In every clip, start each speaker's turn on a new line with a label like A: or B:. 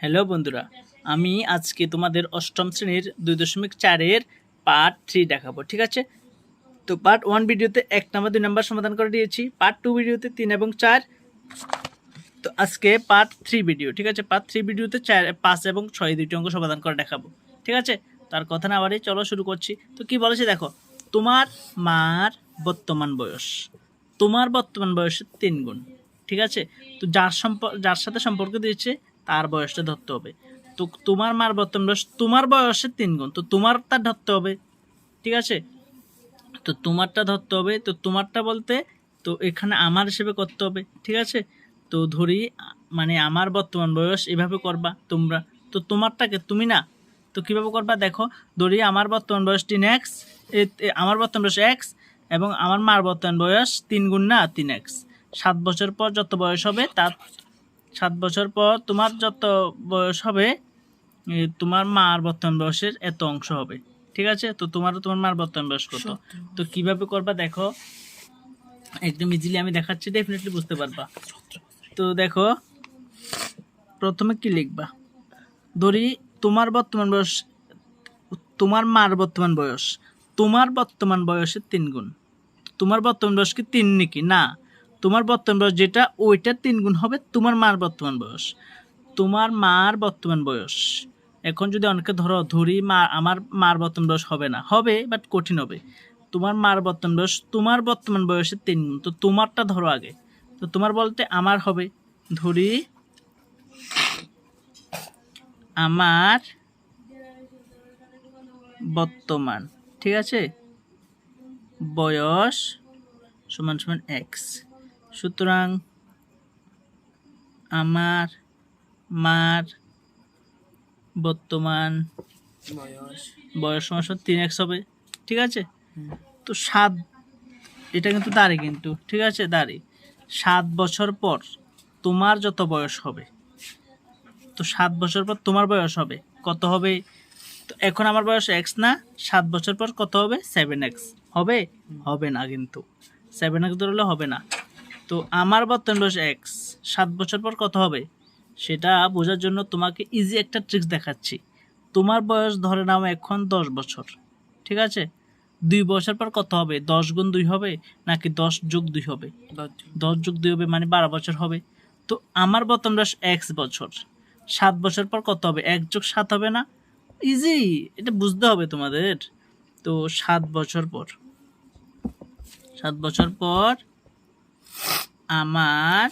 A: Hello বন্ধুরা, আমি আজকে তোমাদের অষ্টম শ্রেণির দুই দশমিক চারের পার্ট থ্রি দেখাবো, ঠিক আছে? তো পার্ট ওয়ান ভিডিওতে এক নাম্বার দুই নাম্বার সমাধান করে দিয়েছি পার্ট টু ভিডিওতে তিন এবং চার। তো আজকে পার্ট থ্রি ভিডিও ঠিক আছে? পার্ট থ্রি ভিডিওতে চার, পাঁচ এবং ছয় দুইটি অঙ্ক সমাধান করে দেখাবো, ঠিক আছে? তার কথা না বাড়ি চলো শুরু করছি। তো কি বলেছে দেখো, তোমার মার বর্তমান বয়স, তোমার বর্তমান বয়সের তিন গুণ ঠিক আছে? তো যার সম্পর্ক যার সাথে সম্পর্ক দিয়েছে তার বয়সটা ধরতে হবে। তো তোমার মার বর্তমান বয়স, তোমার বয়সের তিন গুণ, তো তোমারটা ধরতে হবে। ঠিক আছে? তো তোমারটা ধরতে হবে, তো তোমারটা বলতে, তো এখানে আমার হিসেবে করতে হবে। ঠিক আছে? তো ধরি মানে আমার বর্তমান বয়স এভাবে করবা তোমরা। তো তোমারটাকে তুমি না, তো কীভাবে করবা দেখো? ধরি, আমার বর্তমান বয়স তিন এক্স আমার বর্তমান বয়স এক্স এবং আমার মার বর্তমান বয়স তিন গুণ না, তিন এক্স সাত বছর পর যত বয়স হবে, তার সাত বছর পর তোমার যত বয়স হবে তোমার মার বর্তমান বয়সের এত অংশ হবে। ঠিক আছে? তো তোমার তোমার মার বর্তমান বয়স কত? তো কীভাবে করবা দেখো। একদম ইজিলি আমি দেখাচ্ছি ডেফিনেটলি বুঝতে পারবা। তো দেখো প্রথমে কি লিখবা? ধরি তোমার বর্তমান বয়স তোমার মার বর্তমান বয়স তোমার বর্তমান বয়সের তিন গুণ তোমার বর্তমান বয়স কি তিন নাকি? না। তোমার বর্তমান বয়স যেটা ওইটার তিন গুণ হবে তোমার মার বর্তমান বয়স। তোমার মার বর্তমান বয়স। এখন যদি অনেকে ধরো, ধরি মা, আমার মার বর্তমান বয়স হবে না। হবে বাট কঠিন হবে। তোমার মার বর্তমান বয়স, তোমার বর্তমান বয়সের তিন গুণ। তো তোমারটা ধরো আগে। তো তোমার বলতে আমার হবে। ধরি, আমার বর্তমান, ঠিক আছে? বয়স সমান সমান এক্স সুতরাং আমার মার বর্তমান
B: বয়স।
A: সমান তিন এক্স হবে ঠিক আছে? তো সাত এটা কিন্তু দাঁড়ি কিন্তু ঠিক আছে দাঁড়ি। সাত বছর পর তোমার যত বয়স হবে তো সাত বছর পর তোমার বয়স হবে কত হবে? তো এখন আমার বয়স এক্স না সাত বছর পর কত হবে? সেভেন এক্স হবে? হবে না কিন্তু। সেভেন এক্স ধরলে হবে না। তো আমার বর্তমান বয়স এক্স সাত বছর পর কত হবে। সেটা বোঝার জন্য তোমাকে ইজি একটা ট্রিক্স দেখাচ্ছি। তোমার বয়স ধরে নাও এখন দশ বছর ঠিক আছে? দুই বছর পর কত হবে দশ গুণ দুই হবে নাকি দশ যোগ দুই হবে? দশ যোগ। দুই হবে মানে বারো বছর হবে। তো আমার বর্তমান বয়স এক্স বছর সাত বছর পর কত হবে এক যোগ সাত হবে না? ইজি এটা বুঝতে হবে তোমাদের। তো সাত বছর পর সাত বছর পর আমার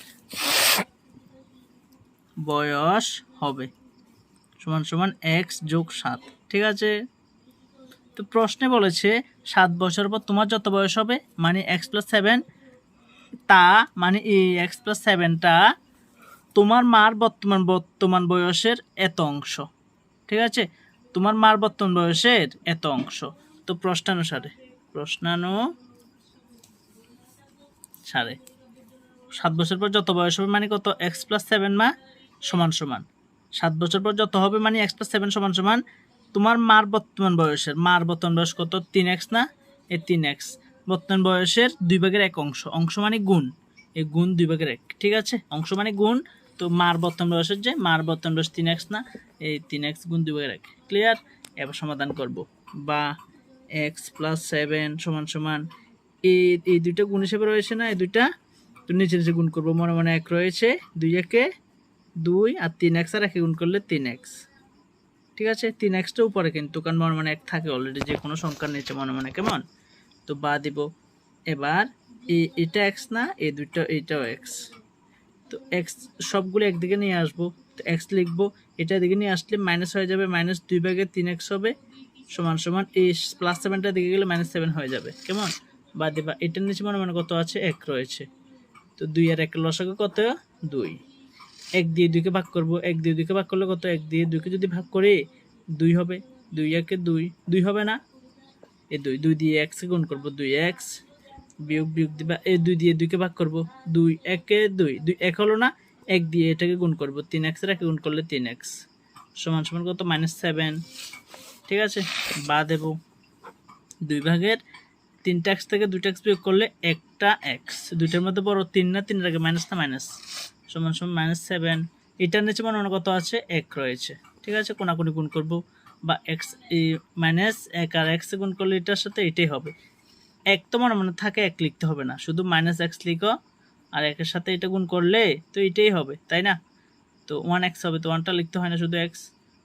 A: বয়স হবে। সমান সমান এক্স যোগ সাত, ঠিক আছে? তো প্রশ্নে বলেছে, সাত বছর পর তোমার যত বয়স হবে মানে এক্স প্লাস সেভেন তা মানে এই এক্স প্লাস সেভেনটা তোমার মার বর্তমান বর্তমান বয়সের এত অংশ, ঠিক আছে? তোমার মার বর্তমান বয়সের এত অংশ। তো প্রশ্নানুসারে প্রশ্নানু সারে সাত বছর পর যত বয়স হবে মানে কত? এক্স প্লাস সেভেন মা সমান সমান। সাত বছর পর যত হবে মানে এক্স প্লাস সেভেন সমান সমান। তোমার মার বর্তমান বয়সের, মার বর্তমান বয়স কত? তিন এক্স না? এ তিন এক্স বর্তমান বয়সের দুই ভাগের এক অংশ। অংশ মানে গুণ। এই গুণ দুই ভাগের এক। ঠিক আছে? অংশ মানে গুণ। তো মার বর্তমান বয়সের যে, মার বর্তমান বয়স তিন এক্স না? এই তিন এক্স গুণ দুই ভাগের এক। ক্লিয়ার এবার সমাধান করব। বা এক্স প্লাস সেভেন সমান সমান। এই এই দুইটা গুণ হিসেবে রয়েছে না? এই দুইটা তো নিচে নিচে গুণ করব, মনে মনে এক রয়েছে, দুই একে দুই আর তিন এক্স, আর একে গুণ করলে তিন এক্স। ঠিক আছে? তিন এক্সটা উপরে কিন্তু, কারণ মনে মনে এক থাকে অলরেডি যে কোনো সংখ্যার নিচে মনে মনে, কেমন? তো বা দিব। এবার এটা এক্স না এই দুইটা এইটাও এক্স। তো এক্স সবগুলো একদিকে নিয়ে আসব। তো এক্স লিখব, এটা দিকে নিয়ে আসলে মাইনাস হয়ে যাবে মাইনাস দুই ভাগে তিন এক্স হবে, সমান সমান এই প্লাস সেভেনটার দিকে গেলে মাইনাস সেভেন হয়ে যাবে, কেমন? বা দিবা, এটার নিচে মনে মনে কত আছে? এক রয়েছে। তো দুই আর এক লসাগু কত? দুই। এক দিয়ে দুইকে ভাগ করব, এক দিয়ে দুইকে ভাগ করলে কত? এক দিয়ে দুইকে যদি ভাগ করি, দুই হবে। দুই একে দুই। দুই হবে না? এই দুই। দুই দিয়ে এক্স গুণ করব, দুই এক্স বিয়োগ বিয়োগ দিবা এই দুই দিয়ে দুইকে ভাগ করব, দুই একে দুই। দুই এক হলো না? এক দিয়ে এটাকে গুণ করব, তিন এক্সের একে গুণ করলে তিন এক্স। সমান সমান কত? Minus seven. ঠিক আছে? বা দেব। দুই ভাগের তিনটা এক্স থেকে দুইটা এক্স বিয়োগ করলে একটা এক্স দুইটার মধ্যে বড় তিন না, তিনের আগে মাইনাস না মাইনাস সমান সমান মাইনাস সেভেন এটার নিচে মনে মনে কত আছে? এক রয়েছে। ঠিক আছে? কোনাকুনি গুণ করব। বা এক্স মাইনাস এক আর এক্স গুণ করলে এটার সাথে এটাই হবে। এক তো মনে মনে থাকে, এক লিখতে হবে না। শুধু মাইনাস এক্স লিখো আর একের সাথে এটা গুণ করলে তো এটাই হবে, তাই না? তো ওয়ান এক্স হবে, তো ওয়ানটা লিখতে হয় না শুধু এক্স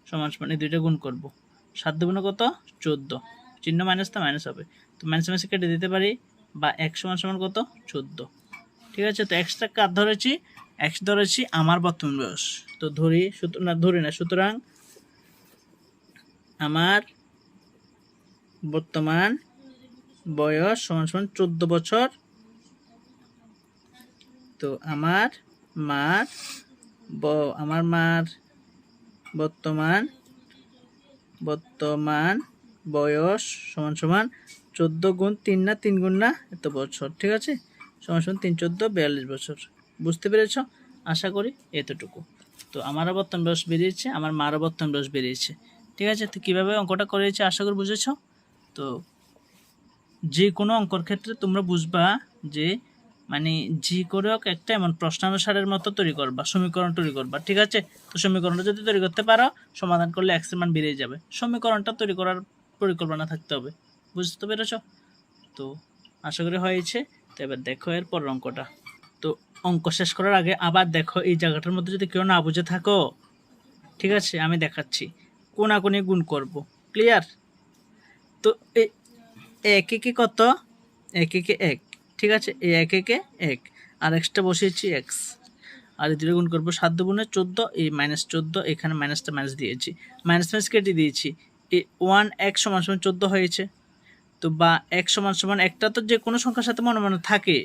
A: সমান সমান এই দুইটা গুণ করব। সাত দুগুণে কত? চোদ্দ। চিহ্ন মাইনাস তো মাইনাস হবে। তো মাইনাস কেটে দিতে পারি বা এক সমান সমান কত? চোদ্দ। ঠিক আছে? তো এক্সট্রা কার ধরেছি? এক্স ধরেছি আমার বর্তমান বয়স। তো ধরি না ধরি না, সুতরাং আমার বর্তমান বয়স সমান সমান চোদ্দ বছর। তো আমার মার আমার মার বর্তমান বর্তমান বয়স সমান সমান চোদ্দ গুণ তিন না, তিন গুণ না, এত বছর, ঠিক আছে? সমান সমান তিন চোদ্দ, বিয়াল্লিশ বছর। বুঝতে পেরেছ? আশা করি এতটুকু। তো আমারও বর্তমান বয়স বেরিয়েছে, আমার মারও বর্তমান বয়স বেরিয়েছে, ঠিক আছে? তো কীভাবে অঙ্কটা করেছে আশা করি বুঝেছ? তো যে কোনো অঙ্কর ক্ষেত্রে তোমরা বুঝবা যে মানে জি করে হোক একটা এমন প্রশ্নানুসারের মতো তৈরি করবা, সমীকরণ তৈরি করবা, ঠিক আছে? তো সমীকরণটা যদি তৈরি করতে পারো, সমাধান করলে এক্সের মান বেরিয়ে যাবে। সমীকরণটা তৈরি করার পরিকল্পনা থাকতে হবে। বুঝতে পেরেছ? তো আশা করি হয়েছে। তো এবার দেখো এর পরের অঙ্কটা। তো অঙ্ক শেষ করার আগে আবার দেখো এই জায়গাটার মধ্যে যদি কেউ না বুঝে থাকো, ঠিক আছে, আমি দেখাচ্ছি। কোনাকুনি গুণ করব। ক্লিয়ার তো এ, এক একে কত? এক একে এক। ঠিক আছে এই এক একে এক। আর এক্সটা বসিয়েছি এক্স আর দুটো গুণ করব সাত গুণে চোদ্দ, এই মাইনাস চোদ্দ, এখানে মাইনাসটা মাইনাস দিয়েছি। মাইনাস মাইনাস কেটে দিয়েছি। এই ওয়ান এক সমান সমান চোদ্দ হয়েছে। তো বা এক সমান সমান একটা তো যে কোনো সংখ্যার সাথে মনে মনে থাকে।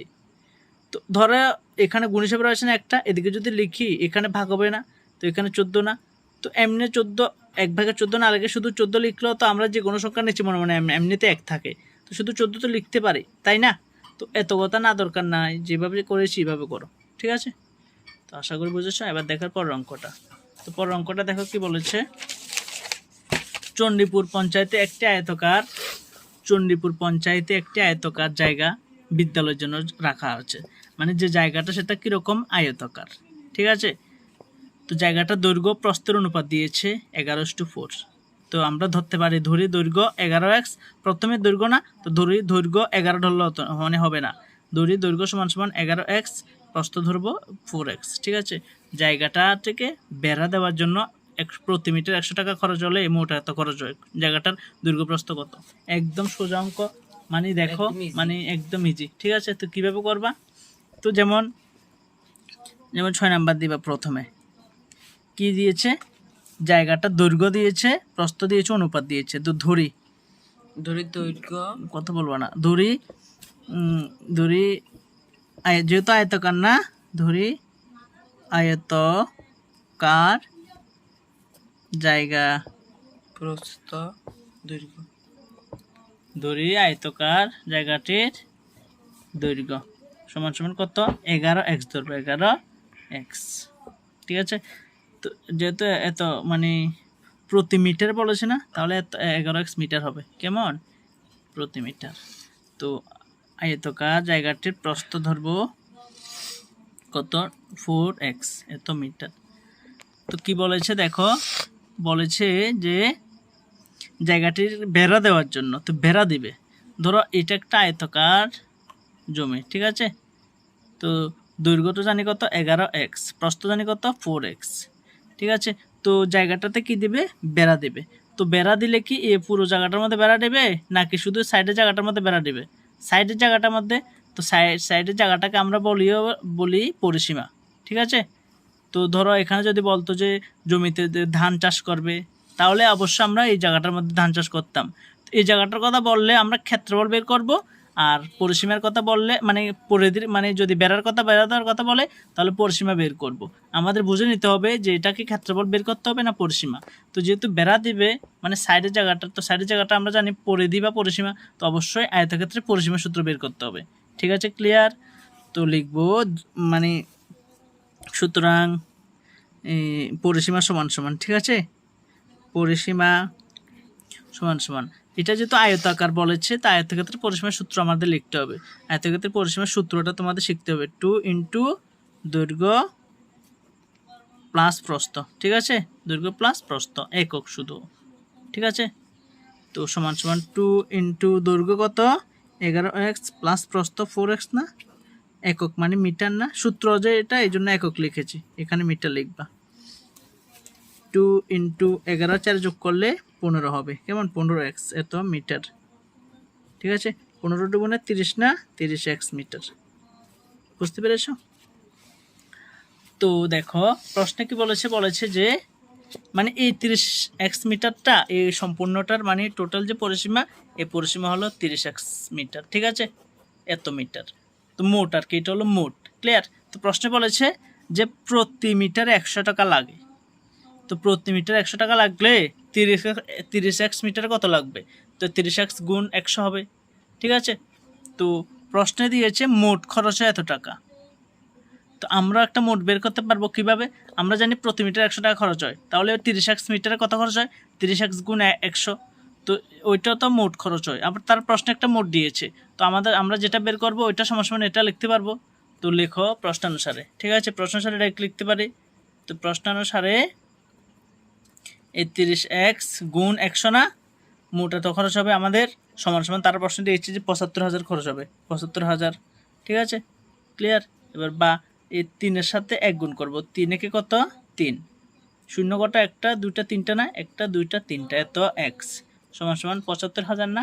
A: তো ধরো এখানে গুণ হিসেবে রয়েছে না একটা, এদিকে যদি লিখি এখানে ভাগ হবে না, তো এখানে চোদ্দ না। তো এমনি চোদ্দ, এক ভাগে চোদ্দ না লাগে শুধু চোদ্দ লিখলেও তো আমরা যে কোনো সংখ্যা নিচ্ছি মনে মনে, এম- এমনিতে এক থাকে। তো শুধু চোদ্দ তো লিখতে পারি, তাই না? তো এত কথা না দরকার নাই, যেভাবে করেছি এভাবে করো, ঠিক আছে? তো আশা করি বুঝেছ, এবার দেখার পর অঙ্কটা। তো পর অঙ্কটা দেখো কি বলেছে, চণ্ডীপুর পঞ্চায়েতে একটি আয়তকার চণ্ডীপুর পঞ্চায়েতে একটি আয়তকার জায়গা বিদ্যালয়ের জন্য রাখা আছে মানে যে জায়গাটা, সেটা কীরকম আয়তকার? ঠিক আছে? তো জায়গাটা দৈর্ঘ্য প্রস্তর অনুপাত দিয়েছে এগারো টু ফোর। তো আমরা ধরতে পারি ধরি দৈর্ঘ্য এগারো এক্স, প্রথমে দৈর্ঘ্য না, তো ধরি দৈর্ঘ্য এগারো হতো মানে হবে না। ধরি দৈর্ঘ্য সমান সমান এগারো এক্স, প্রস্থ ধরবো ফোর এক্স। ঠিক আছে? জায়গাটা থেকে বেড়া দেওয়ার জন্য এক প্রতি মিটার একশো টাকা খরচ হলে এই মোটা এত খরচ হয়। জায়গাটার দৈর্ঘ্য প্রস্থ কত একদম সোজা অঙ্ক। মানে দেখো মানে একদম ইজি ঠিক আছে? তো কীভাবে করবা? তো যেমন যেমন ছয় নাম্বার দিবা প্রথমে। কি দিয়েছে? জায়গাটা দৈর্ঘ্য দিয়েছে প্রস্থ দিয়েছে অনুপাত দিয়েছে। তো ধরি।
B: ধরি দৈর্ঘ্য।
A: কথা বলব না। ধরি ধরি যেহেতু আয়তকার না ধরি আয়তকার জায়গা
B: প্রস্থ দৈর্ঘ্য।
A: ধরি আয়তকার জায়গাটির দৈর্ঘ্য। সমান সমান কত? এগারো এক্স ধরবো এগারো এক্স ঠিক আছে? তো যেহেতু এত মানে প্রতি মিটার বলেছে না তাহলে এত এগারো এক্স মিটার হবে। কেমন? প্রতি মিটার। তো আয়তকার জায়গাটির প্রস্থ ধরবো কত? ফোর এক্স এত মিটার। তো কি বলেছে দেখো? বলেছে যে জায়গাটির বেড়া দেওয়ার জন্য, তো বেড়া দিবে। ধরো এটা একটা আয়তকার জমি, ঠিক আছে? তো দৈর্ঘ্য জানি কত? এগারো এক্স প্রস্থ জানি কত? ফোর এক্স ঠিক আছে? তো জায়গাটাতে কি দিবে? বেড়া দিবে। তো বেড়া দিলে কি এ পুরো জায়গাটার মধ্যে বেড়া দেবে, নাকি শুধু সাইডের জায়গাটার মধ্যে বেড়া দেবে? সাইডের জায়গাটার মধ্যে, তো সাইড সাইডের জায়গাটাকে আমরা বলিও, বলি পরিসীমা, ঠিক আছে? তো ধরো এখানে যদি বলতো যে জমিতে ধান চাষ করবে, তাহলে অবশ্যই আমরা এই জায়গাটার মধ্যে ধান চাষ করতাম। এই জায়গাটার কথা বললে আমরা ক্ষেত্রফল বের করব, আর পরিসীমার কথা বললে মানে পরিধির মানে যদি বেড়ার কথা বেড়া দেওয়ার কথা বলে, তাহলে পরিসীমা বের করব। আমাদের বুঝে নিতে হবে যে এটাকে ক্ষেত্রফল বের করতে হবে না পরিসীমা। তো যেহেতু বেড়া দিবে মানে সাইডের জায়গাটা, তো সাইডের জায়গাটা আমরা জানি পরিধি বা পরিসীমা, তো অবশ্যই আয়তক্ষেত্রে পরিসীমা সূত্র বের করতে হবে। ঠিক আছে ক্লিয়ার তো লিখব মানে সুতরাং পরিসীমা সমান সমান, ঠিক আছে? পরিসীমা সমান সমান। এটা যেহেতু আয়তাকার বলেছে, তা আয়তক্ষেত্রের পরিসীমার সূত্র আমাদের লিখতে হবে। আয়তক্ষেত্রের পরিসীমার সূত্রটা তোমাদের শিখতে হবে। টু ইন্টু দৈর্ঘ্য প্লাস প্রস্থ, ঠিক আছে? দৈর্ঘ্য প্লাস প্রস্থ, একক শুধু, ঠিক আছে? তো সমান সমান টু ইন্টু দৈর্ঘ্য কত? এগারো এক্স প্লাস প্রস্থ ফোর এক্স না? একক মানে মিটার না, সূত্র যে এটা এই জন্য একক লিখেছি। এখানে মিটার লিখবা। টু ইন্টু এগারো, চার যোগ করলে পনেরো হবে। কেমন? পনেরো এক্স, এত মিটার। ঠিক আছে? পনেরো মানে তিরিশ না, তিরিশ এক্স মিটার। বুঝতে পেরেছ? তো দেখো, প্রশ্নে কি বলেছে? বলেছে যে মানে এই তিরিশ এক্স মিটারটা, এই সম্পূর্ণটার মানে টোটাল যে পরিসীমা, এই পরিসীমা হলো তিরিশ এক্স মিটার। ঠিক আছে? এত মিটার। তো মোট আর কি, এটা হলো মোট ক্লিয়ার তো প্রশ্নে বলেছে যে প্রতি মিটারে একশো টাকা লাগে। তো প্রতি মিটার একশো টাকা লাগলে তিরিশ তিরিশ এক্স মিটারে কত লাগবে? তো তিরিশ এক্স গুণ একশো হবে, ঠিক আছে? তো প্রশ্নে দিয়েছে মোট খরচ এত টাকা। তো আমরা একটা মোট বের করতে পারব কীভাবে? আমরা জানি প্রতি মিটার একশো টাকা খরচ হয়, তাহলে তিরিশ এক্স মিটারে কত খরচ হয়? তিরিশ এক্স গুণ একশো। তো ওইটা তো মোট খরচ হয়। আবার তার প্রশ্নে একটা মোট দিয়েছে তো আমাদের, আমরা যেটা বের করব, ওইটা সমান এটা লিখতে পারব। তো লেখো প্রশ্নানুসারে। ঠিক আছে? প্রশ্নানুসারে ডাইরেক্ট লিখতে পারি। তো প্রশ্নানুসারে এই তিরিশ এক্স গুণ একশো না, মোটা তো খরচ হবে আমাদের সমান সমান, তার প্রশ্ন দিয়েছে যে পঁচাত্তর হাজার খরচ হবে। পঁচাত্তর হাজার, ঠিক আছে? ক্লিয়ার এবার বা এই তিনের সাথে এক গুণ করব। তিনেকে কত? তিন। শূন্য কটা? একটা, দুইটা, তিনটা না? একটা, দুইটা, তিনটা। এত এক্স। সমান সমান পঁচাত্তর হাজার না?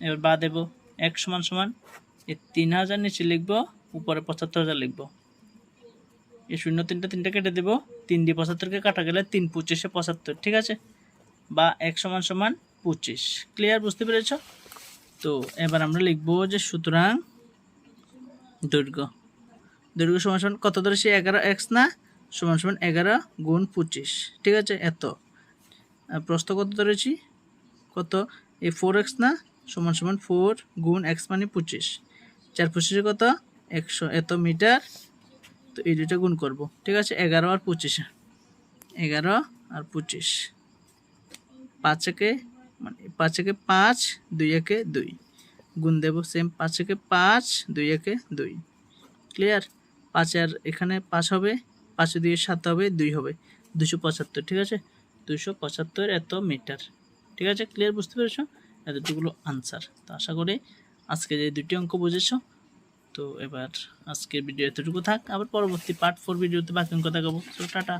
A: এবার বা দেবো এক সমান সমান এই তিন হাজার নিচে লিখব, উপরে পঁচাত্তর হাজার লিখব। এই শূন্য তিনটা তিনটা কেটে দেবো, তিন দিয়ে পঁচাত্তরকে কাটা গেলে তিন পঁচিশে পঁচাত্তর, ঠিক আছে? বা এক সমান সমান পঁচিশ। ক্লিয়ার বুঝতে পেরেছ? তো এবার আমরা লিখব যে সুতরাং দৈর্ঘ্য। দৈর্ঘ্য সমান সমান কত ধরেছি? এগারো এক্স না? সমান সমান এগারো গুণ পঁচিশ, ঠিক আছে? এত। আর প্রস্থ কত ধরেছি? কত? এই ফোর এক্স না? সমান সমান ফোর গুণ এক্স মানে পঁচিশ। চার পঁচিশে কত? একশো। এত মিটার? তো এই দুইটা গুণ করব। ঠিক আছে? এগারো আর পঁচিশে। এগারো আর পঁচিশ। পাঁচ একে মানে পাঁচ একে পাঁচ, দুই একে দুই। গুণ দেবো সেম পাঁচ একে পাঁচ, দুই একে দুই। ক্লিয়ার পাঁচ আর এখানে পাঁচ হবে, পাঁচে দুই সাত হবে, দুই হবে। দুশো পঁচাত্তর, ঠিক আছে? দুশো পঁচাত্তর এত মিটার। ঠিক আছে? ক্লিয়ার বুঝতে পেরেছ? এতটুকুলো আনসার তো আশা করি আজকে যে দুটি অঙ্ক বুঝেছ, তো এবার আজকের ভিডিও এতটুকু থাক। আবার পরবর্তী পার্ট ফোর ভিডিওতে বাকি অঙ্ক দেখাবো। তো টাটা।